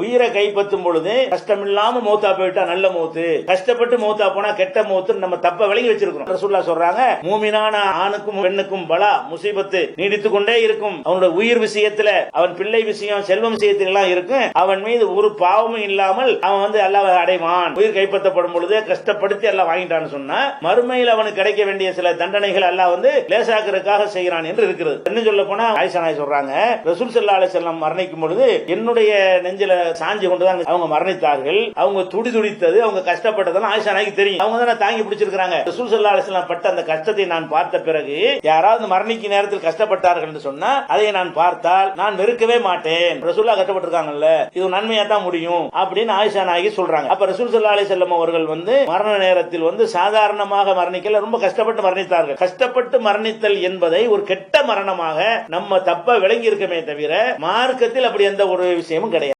உயிரை கைப்பற்றும் பொழுது கஷ்டம் இல்லாம மௌத்தா போயிட்டா நல்ல மூத்து. கஷ்டப்பட்டு மூத்தா போனா கெட்ட மூத்து நம்ம தப்ப விலகி வச்சிருக்கிறோம். ரசூல்லா சொல்றாங்க மூமினான ஆணுக்கும் பெண்ணுக்கும் பலா முசீபத்து நீடித்து கொண்டே இருக்கும். அவனோட உயிர் விஷயத்துல அவன் பிள்ளை விஷயம் செல்வம் விஷயத்துல எல்லாம் இருக்கும். அவன் மீது ஒரு பாவமும் இல்லாமல் அவன் வந்து அல்லாஹ் அடைவான். உயிர் கைப்பற்றப்படும் பொழுது கஷ்டப்படுத்தி எல்லாம் வாங்கிட்டான்னு சொன்னா மறுமையில் அவனுக்கு கிடைக்க வேண்டிய சில தண்டனைகள் எல்லாம் வந்து லேசாக்கிறதுக்காக செய்கிறான் என்று இருக்கிறது. என்ன சொல்ல போனா ஆயிஷா சொல்றாங்க ரசூல் சல்லா அலிசல்லாம் மரணிக்கும் பொழுது என்னுடைய நெஞ்சில சாஞ்சி கொண்டுதான் அவங்க மரணித்தார்கள். அவங்க துடி துடித்தது அவங்க கஷ்டப்பட்டதெல்லாம் ஆயிஷா நாய்க்கு தெரியும். அவங்க தானே தாங்கி பிடிச்சிருக்காங்க ரசூல் சல்லா பட்ட அந்த கஷ்டத்தை நான் பார்த்த பிறகு யாராவது மரணிக்கு நேரத்தில் கஷ்டப்பட்டார்கள் என்று சொன்னா அதை நான் பார்த்தால் நான் வெறுக்கவே மாட்டேன். ரசூல்லா கஷ்டப்பட்டிருக்காங்கல்ல இது நன்மையா தான் முடியும் அப்படின்னு ஆயிஷா நாயகி சொல்றாங்க. அப்ப ரசூல் சல்லா அலி செல்லம் அவர்கள் வந்து மரண நேரத்தில் வந்து சாதாரணமாக மரணிக்கல ரொம்ப கஷ்டப்பட்டு மரணித்தார்கள். கஷ்டப்பட்டு மரணித்தல் என்பதை ஒரு கெட்ட மரணமாக நம்ம தப்ப விளங்கி இருக்கமே தவிர மார்க்கத்தில் அப்படி எந்த ஒரு விஷயமும் கிடையாது.